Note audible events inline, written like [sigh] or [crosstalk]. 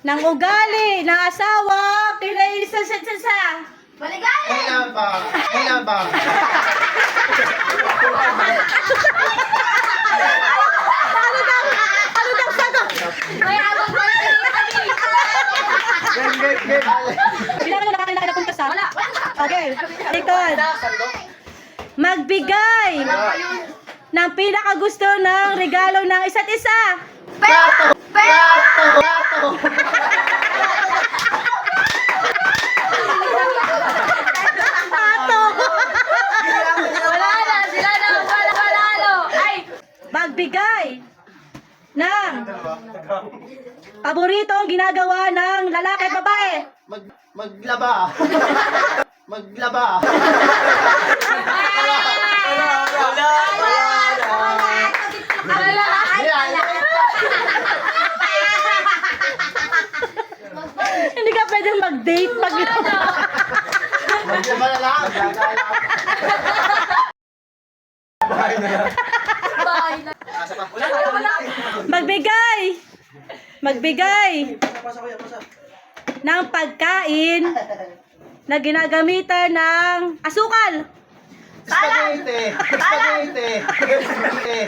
ng ugali ng asawa kina isa sa sa sa. Maligaya! Kailan ba? Kailan ba? Ano daw? Ano daw sagot? May abang pala Game, game, game. Hindi naman nakakailangan na punta sa. Wala! Okay, likod. Magbigay ng pinakagusto ng regalo ng isa't isa. Pero! Pero! Plato! Pato! Wala na! Sila na! Wala! Wala! Ano? Ay! Magbigay ng paboritong ginagawa ng lalaki at babae. Mag, maglaba. [laughs] Maglaba. Hindi ka pwedeng mag-date pag Maglaba na lang. Bye [laughs] na! Wala! Wala! magbigay. Magbigay ng pagkain na ginagamitan ng asukal. Spaghetti. Spaghetti. Spaghetti.